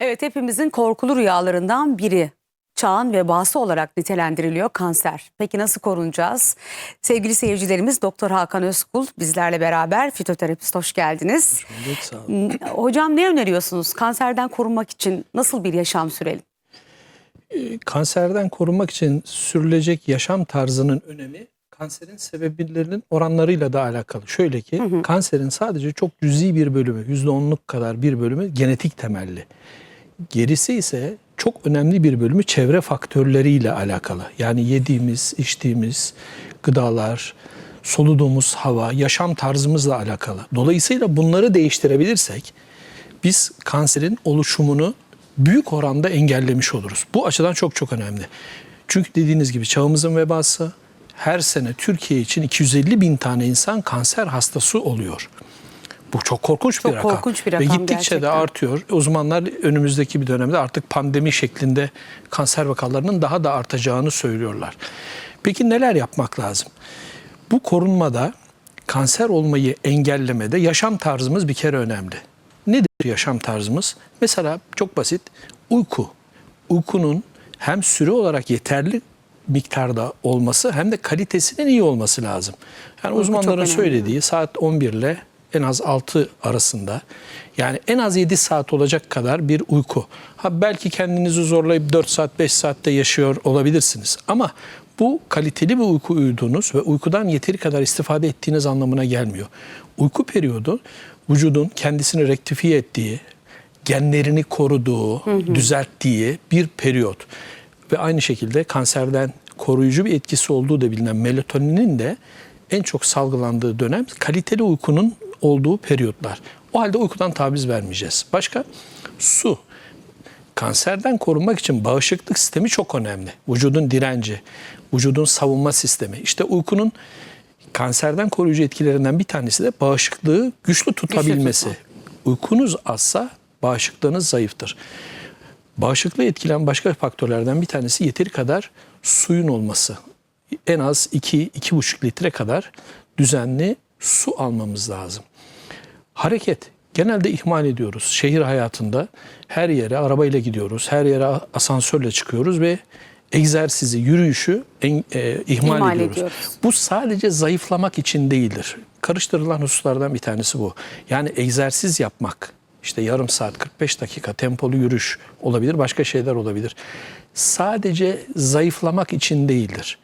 Evet hepimizin korkulu rüyalarından biri. Çağın vebası olarak nitelendiriliyor kanser. Peki nasıl korunacağız? Sevgili seyircilerimiz Doktor Hakan Özkul bizlerle beraber fitoterapist hoş geldiniz. Evet, sağ olun. Hmm, Hocam ne öneriyorsunuz? Kanserden korunmak için nasıl bir yaşam sürelim? Kanserden korunmak için sürülecek yaşam tarzının önemi kanserin sebeplerinin oranlarıyla da alakalı. Şöyle ki kanserin sadece çok cüzi bir bölümü, %10'luk kadar bir bölümü genetik temelli. Gerisi ise çok önemli bir bölümü çevre faktörleriyle alakalı. Yani yediğimiz, içtiğimiz gıdalar, soluduğumuz hava, yaşam tarzımızla alakalı. Dolayısıyla bunları değiştirebilirsek biz kanserin oluşumunu büyük oranda engellemiş oluruz. Bu açıdan çok çok önemli. Çünkü dediğiniz gibi çağımızın vebası her sene Türkiye için 250 bin tane insan kanser hastası oluyor. Bu çok korkunç Çok bir rakam. korkunç bir Ve rakam gittikçe gerçekten. de artıyor. Uzmanlar önümüzdeki bir dönemde artık pandemi şeklinde kanser vakalarının daha da artacağını söylüyorlar. Peki neler yapmak lazım? Bu korunmada kanser olmayı engellemede yaşam tarzımız bir kere önemli. Nedir yaşam tarzımız? Mesela çok basit uyku. Uykunun hem süre olarak yeterli miktarda olması hem de kalitesinin iyi olması lazım. Yani uzmanların söylediği saat 11 ile en az 6 arasında yani en az 7 saat olacak kadar bir uyku. Ha belki kendinizi zorlayıp 4 saat 5 saatte yaşıyor olabilirsiniz ama bu kaliteli bir uyku uyuduğunuz ve uykudan yeteri kadar istifade ettiğiniz anlamına gelmiyor. Uyku periyodu vücudun kendisini rektifiye ettiği, genlerini koruduğu, düzelttiği bir periyot. Ve aynı şekilde kanserden koruyucu bir etkisi olduğu da bilinen melatoninin de en çok salgılandığı dönem kaliteli uykunun olduğu periyotlar. O halde uykudan taviz vermeyeceğiz. Başka? Su. Kanserden korunmak için bağışıklık sistemi çok önemli. Vücudun direnci, vücudun savunma sistemi. İşte uykunun kanserden koruyucu etkilerinden bir tanesi de bağışıklığı güçlü tutabilmesi. Uykunuz azsa bağışıklığınız zayıftır. Bağışıklığı etkilen başka faktörlerden bir tanesi yeteri kadar suyun olması. En az 2-2,5 litre kadar düzenli su almamız lazım. Hareket. Genelde ihmal ediyoruz. Şehir hayatında her yere arabayla gidiyoruz. Her yere asansörle çıkıyoruz ve egzersizi, yürüyüşü en- e, ihmal, İhmal ediyoruz. ediyoruz. Bu sadece zayıflamak için değildir. Karıştırılan hususlardan bir tanesi bu. Yani egzersiz yapmak, işte yarım saat, 45 dakika tempolu yürüyüş olabilir, başka şeyler olabilir. Sadece zayıflamak için değildir.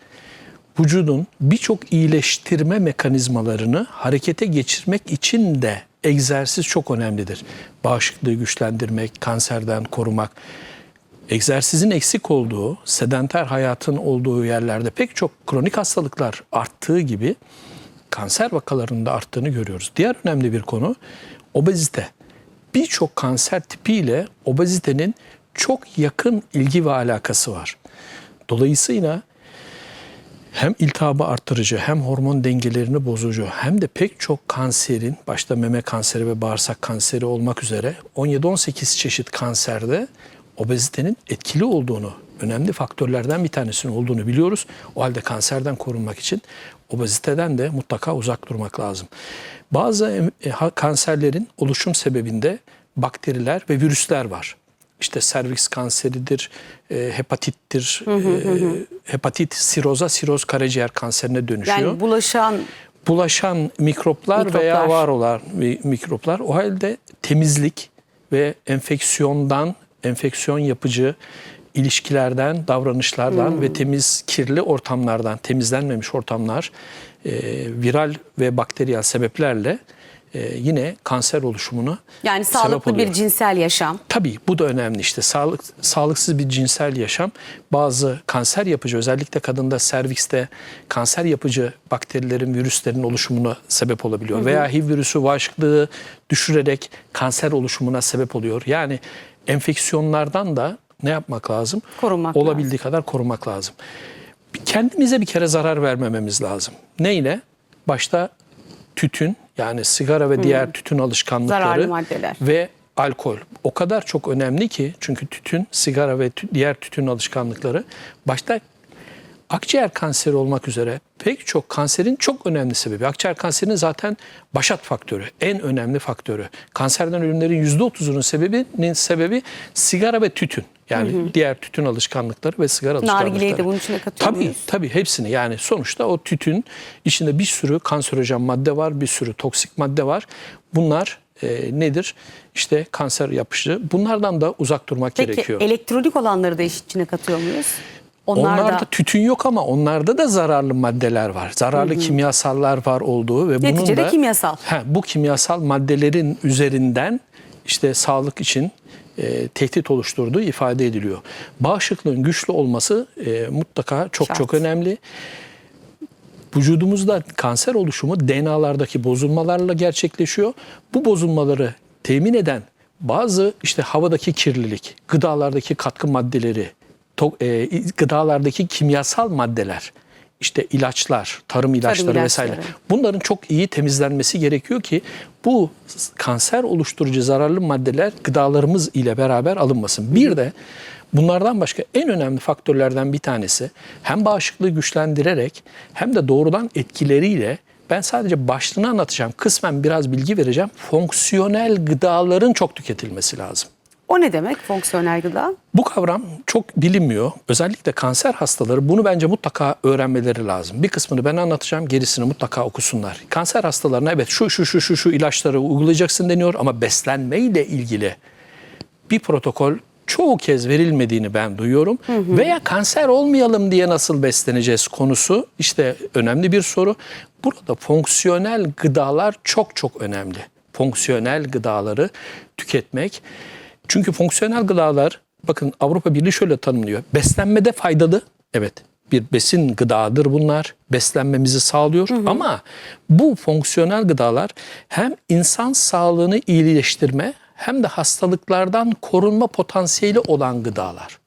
Vücudun birçok iyileştirme mekanizmalarını harekete geçirmek için de egzersiz çok önemlidir. Bağışıklığı güçlendirmek, kanserden korumak. Egzersizin eksik olduğu, sedanter hayatın olduğu yerlerde pek çok kronik hastalıklar arttığı gibi kanser vakalarında arttığını görüyoruz. Diğer önemli bir konu obezite. Birçok kanser tipiyle obezitenin çok yakın ilgi ve alakası var. Dolayısıyla hem iltihabı arttırıcı hem hormon dengelerini bozucu hem de pek çok kanserin başta meme kanseri ve bağırsak kanseri olmak üzere 17-18 çeşit kanserde obezitenin etkili olduğunu, önemli faktörlerden bir tanesinin olduğunu biliyoruz. O halde kanserden korunmak için obeziteden de mutlaka uzak durmak lazım. Bazı e, kanserlerin oluşum sebebinde bakteriler ve virüsler var. İşte serviks kanseridir, e, hepatittir, e, hepatit siroza, siroz karaciğer kanserine dönüşüyor. Yani bulaşan Bulaşan mikroplar, Mikroplar. veya var olan mi- mikroplar o halde temizlik ve enfeksiyondan, enfeksiyon yapıcı ilişkilerden, davranışlardan ve temiz kirli ortamlardan, temizlenmemiş ortamlar e, viral ve bakteriyel sebeplerle e, yine kanser oluşumuna yani sebep sağlıklı oluyor. bir cinsel yaşam. Tabii bu da önemli işte sağlık sağlıksız bir cinsel yaşam bazı kanser yapıcı özellikle kadında servikste kanser yapıcı bakterilerin virüslerin oluşumuna sebep olabiliyor veya HIV virüsü bağışıklığı düşürerek kanser oluşumuna sebep oluyor. Yani enfeksiyonlardan da ne yapmak lazım? Korunmak Olabildiği kadar korumak lazım. Kendimize bir kere zarar vermememiz lazım. Neyle? Başta tütün yani sigara ve diğer tütün alışkanlıkları Zararlı maddeler. ve alkol. O kadar çok önemli ki çünkü tütün, sigara ve tü- diğer tütün alışkanlıkları başta akciğer kanseri olmak üzere pek çok kanserin çok önemli sebebi. Akciğer kanserinin zaten başat faktörü, en önemli faktörü. Kanserden ölümlerin %30'unun sebebinin sebebi sigara ve tütün. Yani diğer tütün alışkanlıkları ve sigara alışkanlıkları. Nargileyi de bunun içine katıyor Tabii, muyuz? tabii hepsini yani sonuçta o tütün içinde bir sürü kanserojen madde var, bir sürü toksik madde var. Bunlar e, nedir? İşte kanser yapışı. Bunlardan da uzak durmak Peki gerekiyor. elektronik olanları da iş içine katıyor muyuz? Onlar Onlarda da tütün yok ama onlarda da zararlı maddeler var. Zararlı kimyasallar var olduğu ve bunun Neticede da kimyasal. He, bu kimyasal maddelerin üzerinden işte sağlık için e, tehdit oluşturduğu ifade ediliyor. Bağışıklığın güçlü olması e, mutlaka çok Şart. çok önemli. Vücudumuzda kanser oluşumu DNA'lardaki bozulmalarla gerçekleşiyor. Bu bozulmaları temin eden bazı işte havadaki kirlilik, gıdalardaki katkı maddeleri, to- e, gıdalardaki kimyasal maddeler, işte ilaçlar, tarım ilaçları ilaçları. vesaire. Bunların çok iyi temizlenmesi gerekiyor ki bu kanser oluşturucu zararlı maddeler gıdalarımız ile beraber alınmasın. Bir de bunlardan başka en önemli faktörlerden bir tanesi hem bağışıklığı güçlendirerek hem de doğrudan etkileriyle ben sadece başlığını anlatacağım. Kısmen biraz bilgi vereceğim. Fonksiyonel gıdaların çok tüketilmesi lazım. O ne demek fonksiyonel gıda? Bu kavram çok bilinmiyor. Özellikle kanser hastaları bunu bence mutlaka öğrenmeleri lazım. Bir kısmını ben anlatacağım, gerisini mutlaka okusunlar. Kanser hastalarına evet şu şu şu şu şu ilaçları uygulayacaksın deniyor ama beslenmeyle ilgili bir protokol çoğu kez verilmediğini ben duyuyorum. Veya kanser olmayalım diye nasıl besleneceğiz konusu işte önemli bir soru. Burada fonksiyonel gıdalar çok çok önemli. Fonksiyonel gıdaları tüketmek. Çünkü fonksiyonel gıdalar bakın Avrupa Birliği şöyle tanımlıyor. Beslenmede faydalı. Evet bir besin gıdadır bunlar. Beslenmemizi sağlıyor ama bu fonksiyonel gıdalar hem insan sağlığını iyileştirme hem de hastalıklardan korunma potansiyeli olan gıdalar.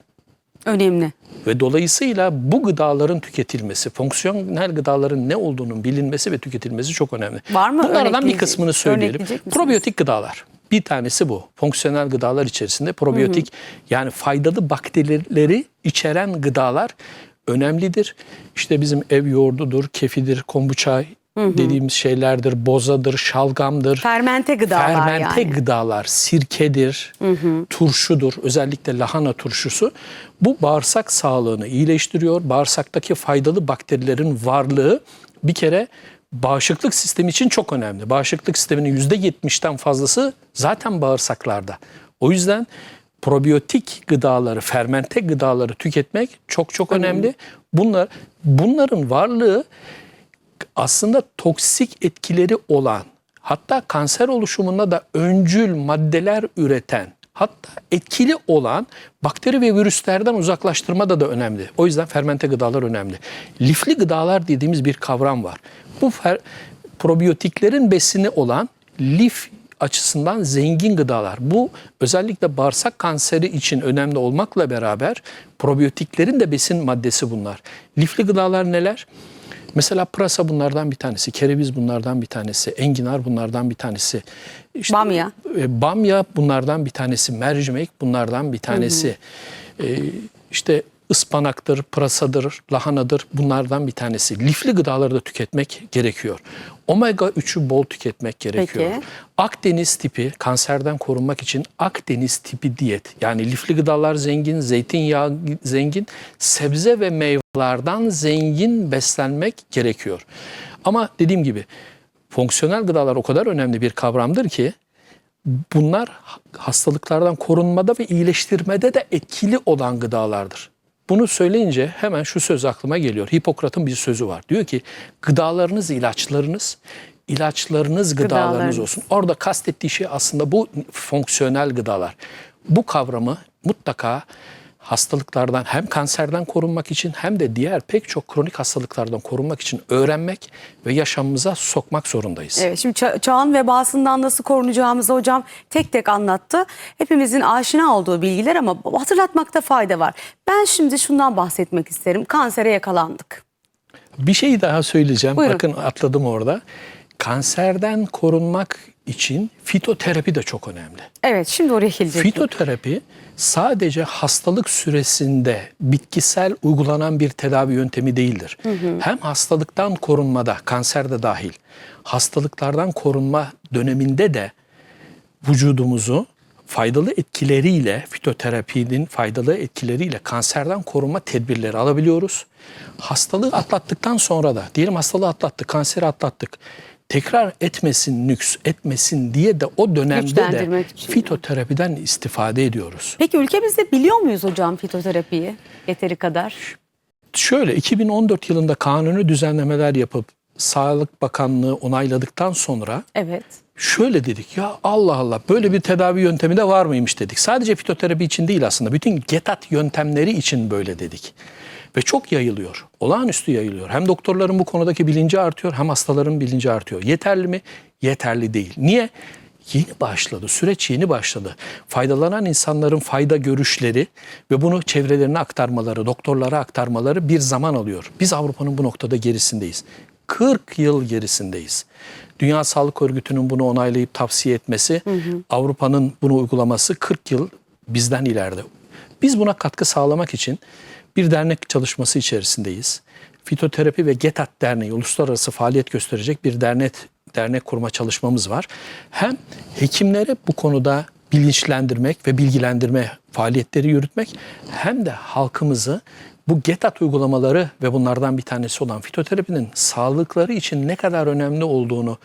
Önemli. Ve dolayısıyla bu gıdaların tüketilmesi, fonksiyonel gıdaların ne olduğunun bilinmesi ve tüketilmesi çok önemli. Var mı Bunlardan bir kısmını söyleyelim. Probiyotik gıdalar. Bir tanesi bu. Fonksiyonel gıdalar içerisinde probiyotik yani faydalı bakterileri içeren gıdalar önemlidir. İşte bizim ev yoğurdudur, kefidir, kombuça dediğimiz şeylerdir, bozadır, şalgamdır. Fermente gıdalar Fermente yani. gıdalar, sirkedir, turşudur, özellikle lahana turşusu. Bu bağırsak sağlığını iyileştiriyor. Bağırsaktaki faydalı bakterilerin varlığı bir kere bağışıklık sistemi için çok önemli. Bağışıklık sisteminin %70'ten fazlası zaten bağırsaklarda. O yüzden probiyotik gıdaları, fermente gıdaları tüketmek çok çok önemli. Bunlar bunların varlığı aslında toksik etkileri olan hatta kanser oluşumunda da öncül maddeler üreten hatta etkili olan bakteri ve virüslerden uzaklaştırmada da önemli. O yüzden fermente gıdalar önemli. Lifli gıdalar dediğimiz bir kavram var. Bu probiyotiklerin besini olan lif açısından zengin gıdalar. Bu özellikle bağırsak kanseri için önemli olmakla beraber probiyotiklerin de besin maddesi bunlar. Lifli gıdalar neler? Mesela pırasa bunlardan bir tanesi, kereviz bunlardan bir tanesi, enginar bunlardan bir tanesi. İşte, Bamya. e, bamya bunlardan bir tanesi, mercimek bunlardan bir tanesi. E, işte ıspanaktır, pırasadır, lahanadır bunlardan bir tanesi. Lifli gıdaları da tüketmek gerekiyor. Omega 3'ü bol tüketmek gerekiyor. Peki. Akdeniz tipi kanserden korunmak için Akdeniz tipi diyet yani lifli gıdalar zengin, zeytinyağı zengin, sebze ve meyvelerden zengin beslenmek gerekiyor. Ama dediğim gibi fonksiyonel gıdalar o kadar önemli bir kavramdır ki bunlar hastalıklardan korunmada ve iyileştirmede de etkili olan gıdalardır. Bunu söyleyince hemen şu söz aklıma geliyor. Hipokrat'ın bir sözü var. Diyor ki gıdalarınız ilaçlarınız, ilaçlarınız gıdalarınız Gıdalarınız. olsun. Orada kastettiği şey aslında bu fonksiyonel gıdalar. Bu kavramı mutlaka hastalıklardan hem kanserden korunmak için hem de diğer pek çok kronik hastalıklardan korunmak için öğrenmek ve yaşamımıza sokmak zorundayız. Evet şimdi ça- çağın vebasından nasıl korunacağımızı hocam tek tek anlattı. Hepimizin aşina olduğu bilgiler ama hatırlatmakta fayda var. Ben şimdi şundan bahsetmek isterim. Kansere yakalandık. Bir şey daha söyleyeceğim. Buyurun. Bakın atladım orada. Kanserden korunmak için fitoterapi de çok önemli. Evet şimdi oraya gelecektim. Fitoterapi sadece hastalık süresinde bitkisel uygulanan bir tedavi yöntemi değildir. Hem hastalıktan korunmada, kanser de dahil, hastalıklardan korunma döneminde de vücudumuzu faydalı etkileriyle, fitoterapinin faydalı etkileriyle kanserden korunma tedbirleri alabiliyoruz. Hastalığı atlattıktan sonra da, diyelim hastalığı atlattık, kanseri atlattık, tekrar etmesin, nüks etmesin diye de o dönemde de için. fitoterapiden istifade ediyoruz. Peki ülkemizde biliyor muyuz hocam fitoterapiyi yeteri kadar? Şöyle 2014 yılında kanuni düzenlemeler yapıp Sağlık Bakanlığı onayladıktan sonra Evet. şöyle dedik ya Allah Allah böyle bir tedavi yöntemi de var mıymış dedik. Sadece fitoterapi için değil aslında bütün GETAT yöntemleri için böyle dedik. Ve çok yayılıyor. Olağanüstü yayılıyor. Hem doktorların bu konudaki bilinci artıyor hem hastaların bilinci artıyor. Yeterli mi? Yeterli değil. Niye? Yeni başladı. Süreç yeni başladı. Faydalanan insanların fayda görüşleri ve bunu çevrelerine aktarmaları, doktorlara aktarmaları bir zaman alıyor. Biz Avrupa'nın bu noktada gerisindeyiz. 40 yıl gerisindeyiz. Dünya Sağlık Örgütü'nün bunu onaylayıp tavsiye etmesi, Avrupa'nın bunu uygulaması 40 yıl bizden ileride. Biz buna katkı sağlamak için bir dernek çalışması içerisindeyiz. Fitoterapi ve GETAT Derneği uluslararası faaliyet gösterecek bir dernek dernek kurma çalışmamız var. Hem hekimlere bu konuda bilinçlendirmek ve bilgilendirme faaliyetleri yürütmek hem de halkımızı bu GETAT uygulamaları ve bunlardan bir tanesi olan fitoterapinin sağlıkları için ne kadar önemli olduğunu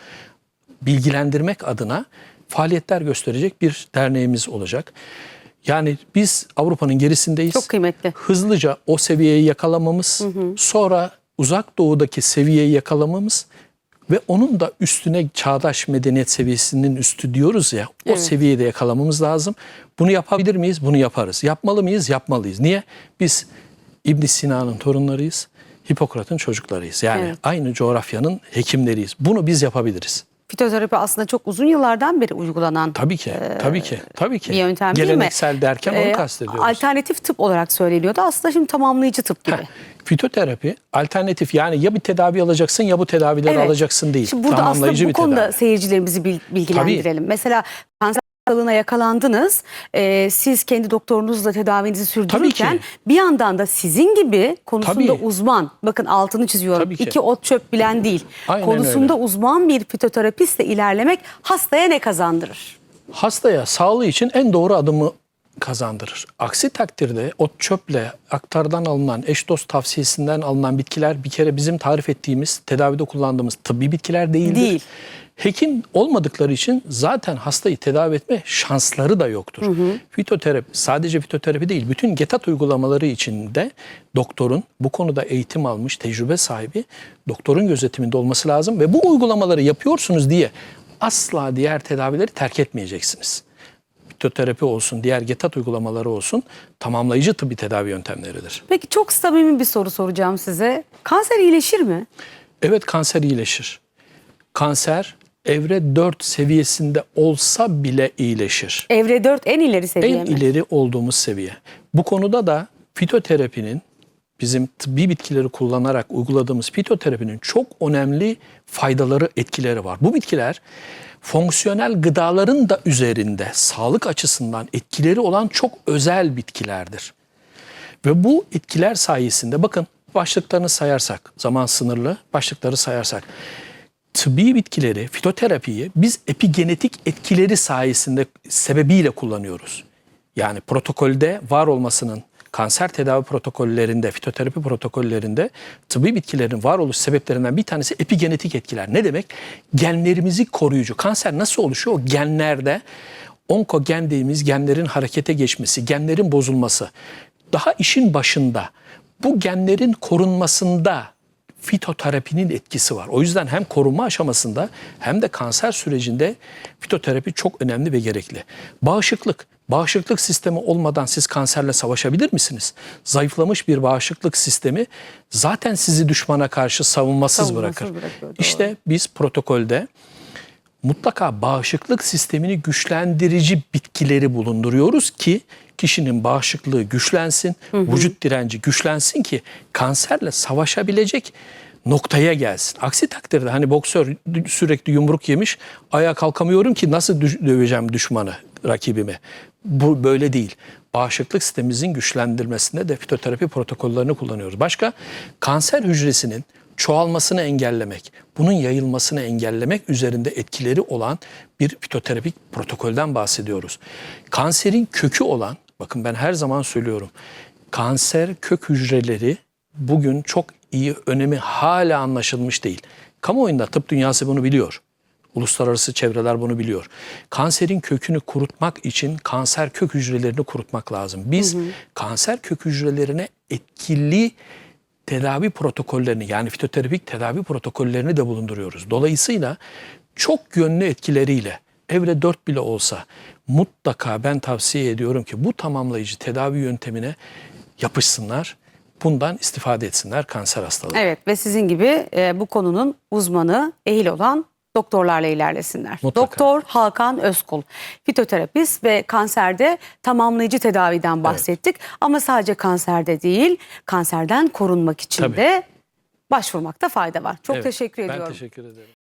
bilgilendirmek adına faaliyetler gösterecek bir derneğimiz olacak. Yani biz Avrupa'nın gerisindeyiz. Çok kıymetli. Hızlıca o seviyeyi yakalamamız, sonra uzak doğudaki seviyeyi yakalamamız ve onun da üstüne çağdaş medeniyet seviyesinin üstü diyoruz ya, o Evet. seviyeyi de yakalamamız lazım. Bunu yapabilir miyiz? Bunu yaparız. Yapmalı mıyız? Yapmalıyız. Niye? Biz İbn Sina'nın torunlarıyız. Hipokrat'ın çocuklarıyız. Yani Evet. aynı coğrafyanın hekimleriyiz. Bunu biz yapabiliriz. Fitoterapi aslında çok uzun yıllardan beri uygulanan Tabii ki, tabii ki, tabii ki. bir yöntem değil mi? Geleneksel derken onu kastediyoruz. Alternatif tıp olarak söyleniyordu. Aslında şimdi tamamlayıcı tıp gibi. Heh, Fitoterapi alternatif yani ya bir tedavi alacaksın ya bu tedavileri Evet. alacaksın değil. Şimdi burada aslında Tamamlayıcı bu bir konuda tedavi. seyircilerimizi bil- bilgilendirelim. Mesela hastalığına yakalandınız. Ee, siz kendi doktorunuzla tedavinizi sürdürürken bir yandan da sizin gibi konusunda Tabii. uzman, bakın altını çiziyorum. Tabii ki. İki ot çöp bilen değil. Aynen konusunda öyle. uzman bir fitoterapistle ilerlemek hastaya ne kazandırır? Hastaya sağlığı için en doğru adımı kazandırır. Aksi takdirde o çöple aktardan alınan eş dost tavsiyesinden alınan bitkiler bir kere bizim tarif ettiğimiz tedavide kullandığımız tıbbi bitkiler değildir. Değil. Hekim olmadıkları için zaten hastayı tedavi etme şansları da yoktur. Fitoterapi sadece fitoterapi değil bütün GETAT uygulamaları içinde doktorun bu konuda eğitim almış tecrübe sahibi doktorun gözetiminde olması lazım ve bu uygulamaları yapıyorsunuz diye asla diğer tedavileri terk etmeyeceksiniz fitoterapi olsun, diğer GETAT uygulamaları olsun tamamlayıcı tıbbi tedavi yöntemleridir. Peki çok samimi bir soru soracağım size. Kanser iyileşir mi? Evet kanser iyileşir. Kanser evre 4 seviyesinde olsa bile iyileşir. Evre 4 en ileri seviye En mi? ileri olduğumuz seviye. Bu konuda da fitoterapinin bizim tıbbi bitkileri kullanarak uyguladığımız fitoterapinin çok önemli faydaları, etkileri var. Bu bitkiler fonksiyonel gıdaların da üzerinde sağlık açısından etkileri olan çok özel bitkilerdir. Ve bu etkiler sayesinde bakın başlıklarını sayarsak, zaman sınırlı başlıkları sayarsak tıbbi bitkileri, fitoterapiyi biz epigenetik etkileri sayesinde sebebiyle kullanıyoruz. Yani protokolde var olmasının kanser tedavi protokollerinde, fitoterapi protokollerinde tıbbi bitkilerin varoluş sebeplerinden bir tanesi epigenetik etkiler. Ne demek? Genlerimizi koruyucu. Kanser nasıl oluşuyor? O genlerde onkogen dediğimiz genlerin harekete geçmesi, genlerin bozulması. Daha işin başında bu genlerin korunmasında fitoterapinin etkisi var. O yüzden hem korunma aşamasında hem de kanser sürecinde fitoterapi çok önemli ve gerekli. Bağışıklık. Bağışıklık sistemi olmadan siz kanserle savaşabilir misiniz? Zayıflamış bir bağışıklık sistemi zaten sizi düşmana karşı savunmasız, Savunmasız bırakır. bırakıyor, doğru. İşte biz protokolde mutlaka bağışıklık sistemini güçlendirici bitkileri bulunduruyoruz ki kişinin bağışıklığı güçlensin, vücut direnci güçlensin ki kanserle savaşabilecek noktaya gelsin. Aksi takdirde hani boksör sürekli yumruk yemiş, ayağa kalkamıyorum ki nasıl düş- döveceğim düşmanı, rakibimi. Bu böyle değil. Bağışıklık sistemimizin güçlendirmesinde de fitoterapi protokollerini kullanıyoruz. Başka kanser hücresinin çoğalmasını engellemek, bunun yayılmasını engellemek üzerinde etkileri olan bir fitoterapik protokolden bahsediyoruz. Kanserin kökü olan, bakın ben her zaman söylüyorum, kanser kök hücreleri bugün çok iyi önemi hala anlaşılmış değil. Kamuoyunda tıp dünyası bunu biliyor. Uluslararası çevreler bunu biliyor. Kanserin kökünü kurutmak için kanser kök hücrelerini kurutmak lazım. Biz kanser kök hücrelerine etkili tedavi protokollerini yani fitoterapik tedavi protokollerini de bulunduruyoruz. Dolayısıyla çok yönlü etkileriyle evre 4 bile olsa mutlaka ben tavsiye ediyorum ki bu tamamlayıcı tedavi yöntemine yapışsınlar. Bundan istifade etsinler kanser hastaları. Evet ve sizin gibi e, bu konunun uzmanı, ehil olan doktorlarla ilerlesinler. Mutlaka. Doktor Hakan Özkul, fitoterapist ve kanserde tamamlayıcı tedaviden bahsettik. Ama sadece kanserde değil, kanserden korunmak için Tabii. de başvurmakta fayda var. Çok Evet, teşekkür ben ediyorum. teşekkür ederim.